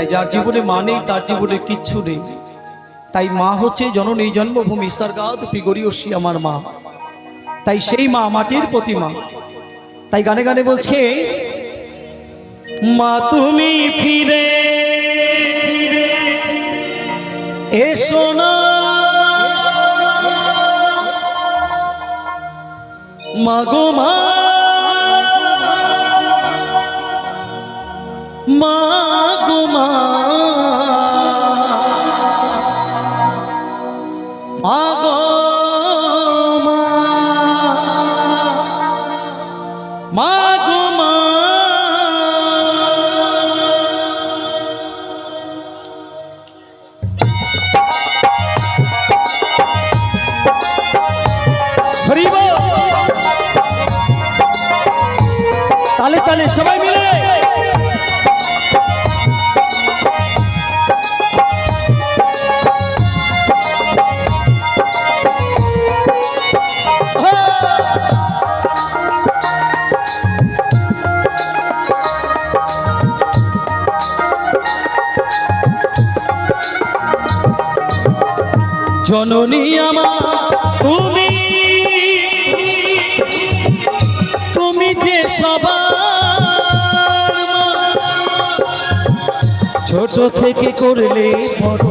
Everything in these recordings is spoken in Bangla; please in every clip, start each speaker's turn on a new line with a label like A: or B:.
A: তাই যার জীবনে মা নেই, তার জীবনে কিচ্ছু নেই। তাই মা হচ্ছে জননী, জন্মভূমি সরগাদ পিগরিয়সী আমার মা। তাই সেই মা মাটির প্রতিমা। তাই গানে গানে বলছে, মা, তুমি ফিরে এসো না। মাগো মা। তালে সবাই মিলে। জননী আমার তুমি ছোট থেকে করলে বড়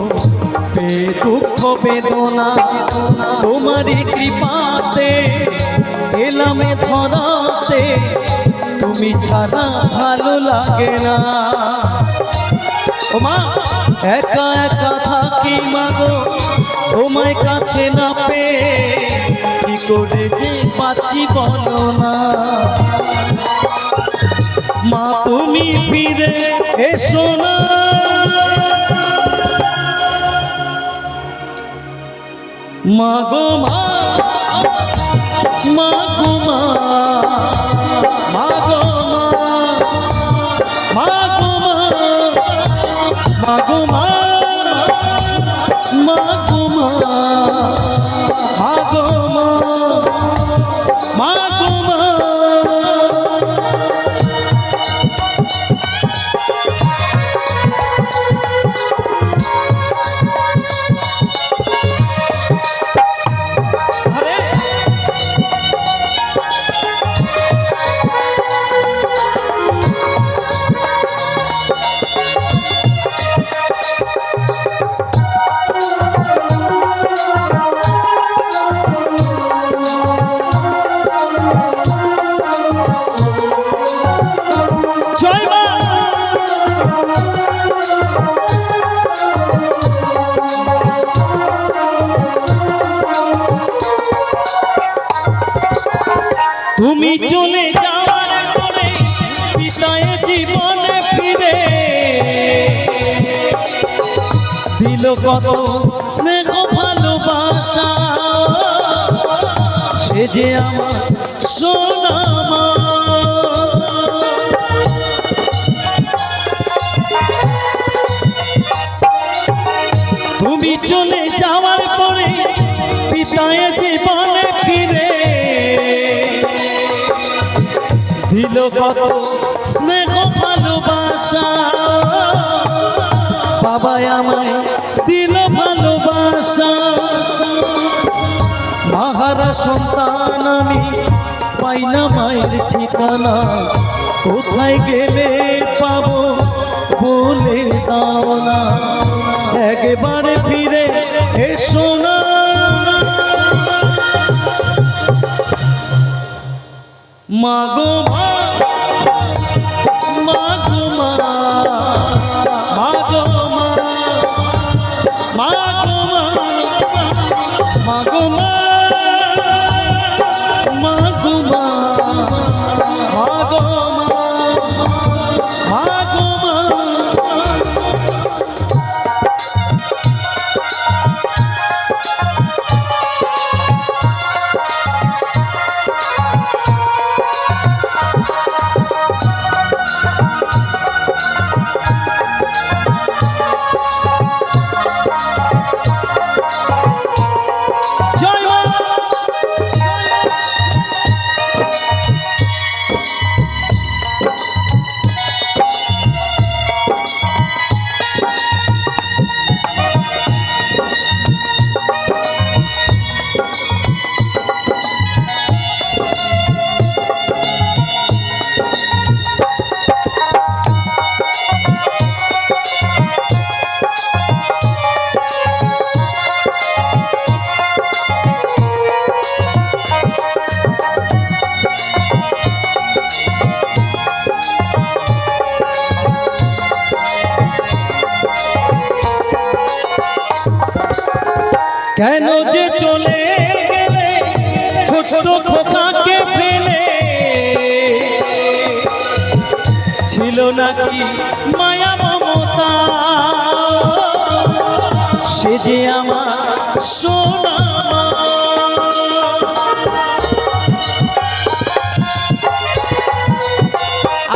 A: পে দুঃখ বেদনা। তোমারই কৃপাতে, এলামে ধরাতে তুমি ছাড়া ভালো লাগে না। মা একা একা থাকি মাগো তোমায় কাছে না পেয়ে কি করে যে পাচ্ছি বলো না। মা তুমি ফিরে এসো না। মা গো মা মা মা। জয় মা তুমি চলে যাওয়ার পরে পিতায় জীবনে ফিরে। দিল কত স্নেহ ভালোবাসা, সে যে আমার তুমি চলে যাওয়ার পরে পিতায় জীবনে ফিরে। দিল কত স্নেহ ভালোবাসা। বাবা আমায় দিল ভালোবাসা। মাহারা সন্তান আমি পাই না মায়ের ঠিকানা। কোথায় গেলে পাবো বলে দাও না একবারে ফিরে এসো না। মাগো মা মা মা মা মা। কেন যে চলে গেলে ছোট খোকাকে ফেলে? ছিল নাকি মায়া মমতা? সে যে আমার সোনা মা।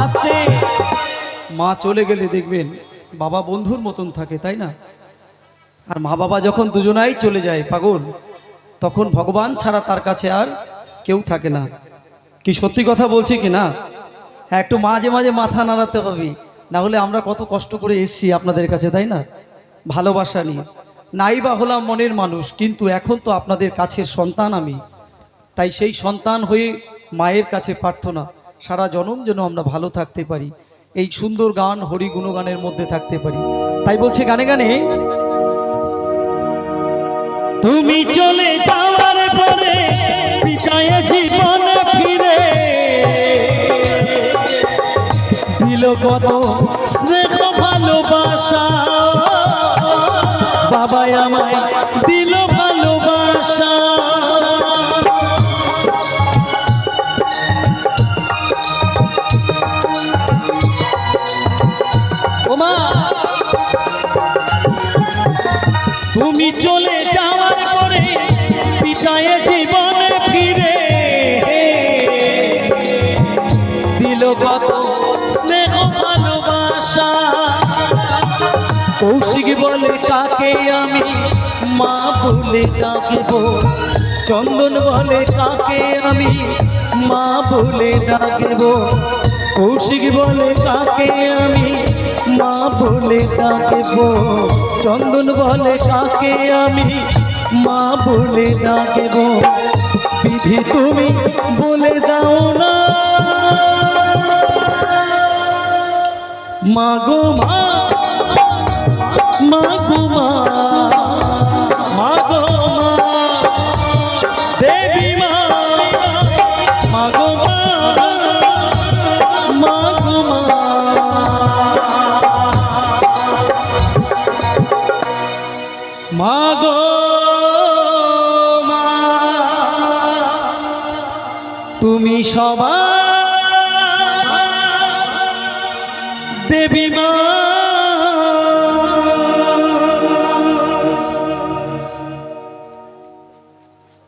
A: আস্তে মা চলে গেলে দেখবেন বাবা বন্ধুর মতন থাকে তাই না? আর মা বাবা যখন দুজনাই চলে যায় পাগল, তখন ভগবান ছাড়া তার কাছে আর কেউ থাকে না। কি সত্যি কথা বলছি কি না? হ্যাঁ একটু মাঝে মাঝে মাথা নাড়াতে হবে। না হলে আমরা কত কষ্ট করে এসছি আপনাদের কাছে, তাই না? ভালোবাসা নিয়ে। নাই বা হলাম মনের মানুষ, কিন্তু এখন তো আপনাদের কাছের সন্তান আমি। তাই সেই সন্তান হয়ে মায়ের কাছে প্রার্থনা, সারা জনম যেন আমরা ভালো থাকতে পারি। এই সুন্দর গান, হরি গুণগানের মধ্যে থাকতে পারি। তাই বলছে গানে গানে তুমি চলে যাওয়ার পরে বিদায় জীবন ফিরে। দিল কত স্নেহ ভালোবাসা। বাবা আমায় দিল ভালোবাসা। তুমি চলে পরে বিদায় জীবনে ফিরে। দিল কত স্নেহ ভালোবাসা। কৌশিক বলে কাকে আমি মা বলে ডাকব। চন্দন বলে কাকে আমি মা বলে ডাকব। কৌশিক বলে কাকে আমি মা বলে ডাকব। চন্দন বলে কাকে আমি মা বলে ডাকব। বিধি তুমি বলে দাও না। মাগো মা মাগো মা। তুমি সবা দেবী মা।